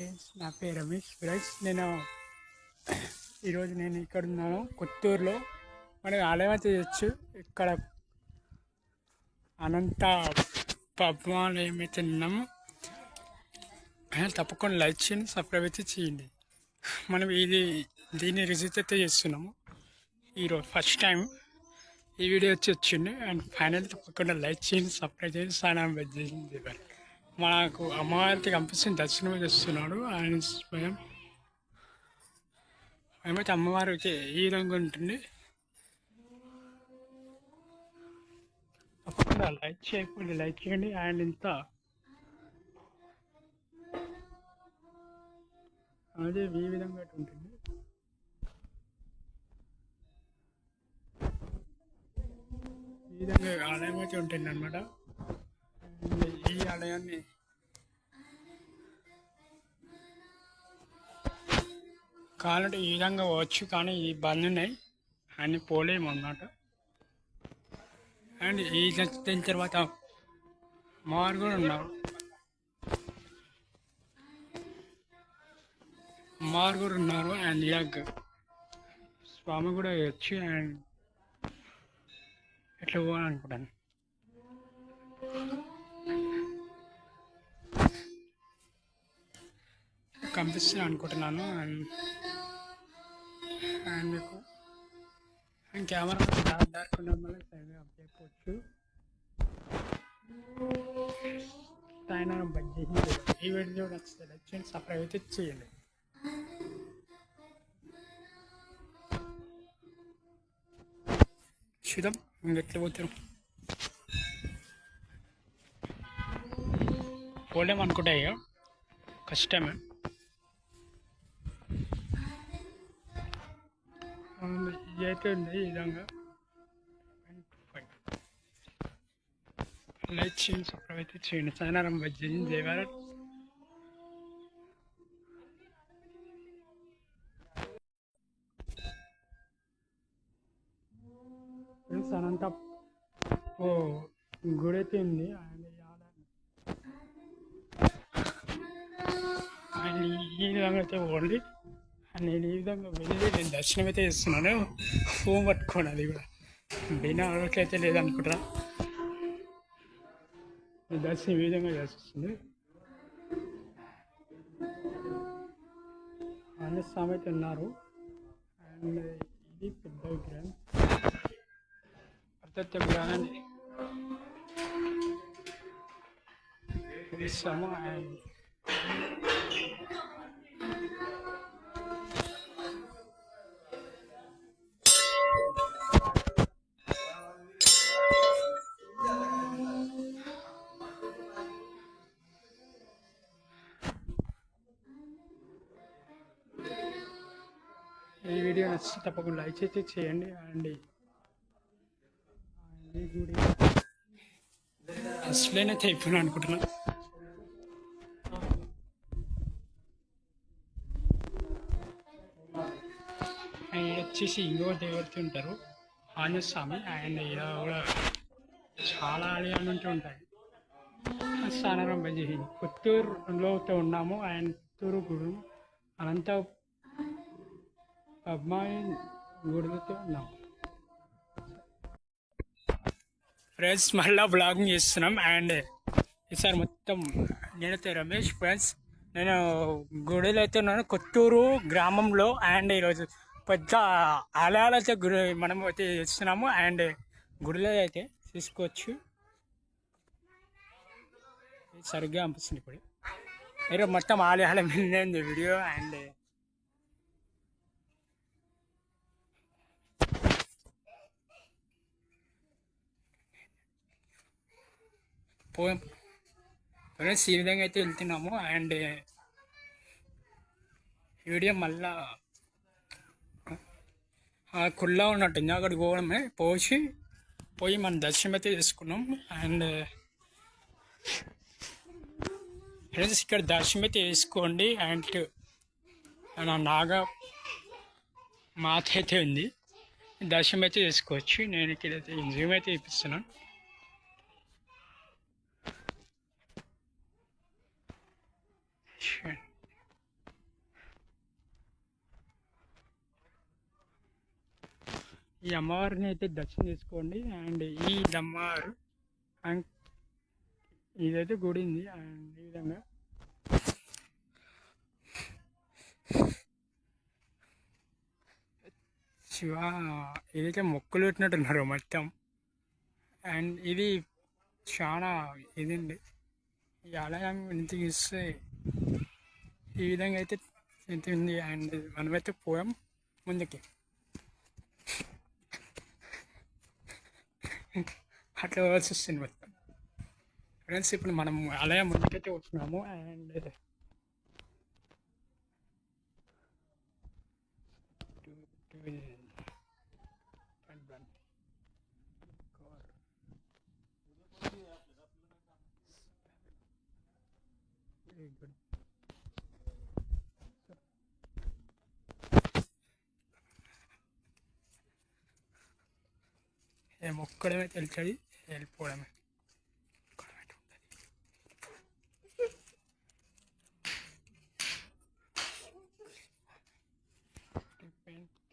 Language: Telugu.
ఫ్రెండ్స్ నా పేరు రమేష్ ఫ్రెండ్స్ నేను ఈరోజు నేను ఇక్కడ ఉన్నాను కొత్తూరులో. మనకి ఆలయం చేయొచ్చు. ఇక్కడ అనంత పద్మాలయం అయితే ఉన్నాము అయినా తప్పకుండా లైక్ చేయండి సబ్స్క్రైబ్ అయితే చేయండి. మనం ఇది దీన్ని రిజిట్ అయితే చేస్తున్నాము. ఈరోజు ఫస్ట్ టైం ఈ వీడియో వచ్చి వచ్చింది. అండ్ ఫైనల్ తప్పకుండా లైక్ చేయండి సబ్స్క్రైబ్ చేయండి స్నానం చేయండి మనకు అమ్మవారికి కనిపిస్తుంది. దర్శనం చేస్తున్నాడు ఆయన స్వయం. మేమైతే అమ్మవారికి ఈ విధంగా ఉంటుంది. తప్పకుండా లైక్ చేయకుండా లైక్ చేయండి. అండ్ ఇంత అదే ఈ విధంగా ఉంటుంది. ఈ విధంగా ఆలయం అయితే ఉంటుంది అనమాట ఈ ఆలయాన్ని కాలంటే ఈ విధంగా వచ్చు కానీ ఈ బంద్ ఉన్నాయి అన్ని పోలేము అన్నమాట. అండ్ ఈ దాని తర్వాత మారు ఉన్నారు మారు ఉన్నారు అండ్ యగ్ స్వామి కూడా వచ్చి అండ్ ఎట్లా పోవాలనుకుంటాను కనిపిస్తుంది అనుకుంటున్నాను. అండ్ అండ్ మీకు అండ్ కెమెరా డార్క్ డార్క్ ఉండడం వల్ల సరిగ్గా అప్ చేయకపోవచ్చు ఆయన బడ్జెట్ ఈ వీడియో నచ్చితే లైక్ చేయండి సబ్స్క్రైబ్ అయితే చేయండి. చూద్దాం ఇంకెట్లా పోతారు పోలేమనుకుంటాయో అనుకుంటా కష్టమే. అవును, అయితే ఉంది ఈ విధంగా లైక్ చేయండి సబ్స్క్రైబ్ అయితే చేయండి సాయనారం బజ్జీ దేవారం ఫ్రెండ్స్ అనంత ఓ గుడి అయితే ఉంది ఆయన ఈ విధంగా అయితే ఓన్లీ నేను ఈ విధంగా వెళ్ళి నేను దర్శనం అయితే చేస్తున్నాను ఫోన్ పట్టుకోండి అది కూడా. బినా అయితే లేదనుకుంటా దర్శనం ఈ విధంగా చేస్తుంది ఆంజనేయ స్వామి అయితే ఉన్నారు. అండ్ ఇది పెద్ద విగ్రహం. ప్రత్యక్ష విగ్రహాన్ని సమ అండ్ వీడియో నచ్చితే తప్పకుండా లైక్ చేసి చేయండి అండి. గుడి అసలేనైతే అయిపోయినా అనుకుంటున్నా. ఆయన వచ్చేసి ఇంకో దేవత ఉంటారు. ఆంజనేయ స్వామి ఆయన కూడా చాలా ఆలయాలు ఉంటూ ఉంటాయి. స్థానారం చేసి కొత్తూరులో ఉన్నాము. ఆయన తూరు గురు అనంత పద్మాయి గుడితో ఉన్నాం ఫ్రెండ్స్ మళ్ళా బ్లాగింగ్ చేస్తున్నాం. అండ్ ఈసారి మొత్తం నేనైతే రమేష్ ఫ్రెండ్స్ నేను గుడిలో అయితే ఉన్నాను. కొత్తూరు గ్రామంలో. అండ్ ఈరోజు పెద్ద ఆలయాలైతే గుడి మనం అయితే చేస్తున్నాము. అండ్ గుడిలో అయితే తీసుకోవచ్చు సరిగ్గా అనిపిస్తుంది ఇప్పుడు. మీరు మొత్తం ఆలయాల మీద వీడియో అండ్ పో ఫ్రెండ్స్ ఈ విధంగా అయితే వెళ్తున్నాము అండ్ వీడియో మళ్ళా ఆ ఉన్నట్టు ఉన్నట్టుంది అక్కడికి పోవడమే. పోసి పోయి మనం దర్శనం అయితే చేసుకున్నాం. అండ్ ఫ్రెండ్స్ ఇక్కడ దర్శనం అయితే చేసుకోండి. అండ్ నా నాగ మాత అయితే ఉంది. దర్శనం అయితే చేసుకోవచ్చు. నేను ఇక్కడైతే జూమ్ అయితే ఇప్పిస్తున్నాను. ఈ అమ్మవారిని అయితే దర్శనం చేసుకోండి. అండ్ ఈ అమ్మవారు అండ్ ఇదైతే గుడి ఉంది అండ్ ఈ విధంగా. శివ ఇదైతే మొక్కలు పెట్టినట్టున్నారు మొత్తం. అండ్ ఇది చాలా ఇదండి. ఈ ఆలయం నుంచి చూస్తే ఈ విధంగా అయితే ఉంది అండ్ మనమైతే పోయాం ముందుకి. అట్లా పోవాల్సి వస్తుంది మొత్తం ఫ్రెండ్స్ ఇప్పుడు మనం ఆలయం ముందుకైతే వస్తున్నాము and Tenemos creme del cherry, el poreme. Thank you.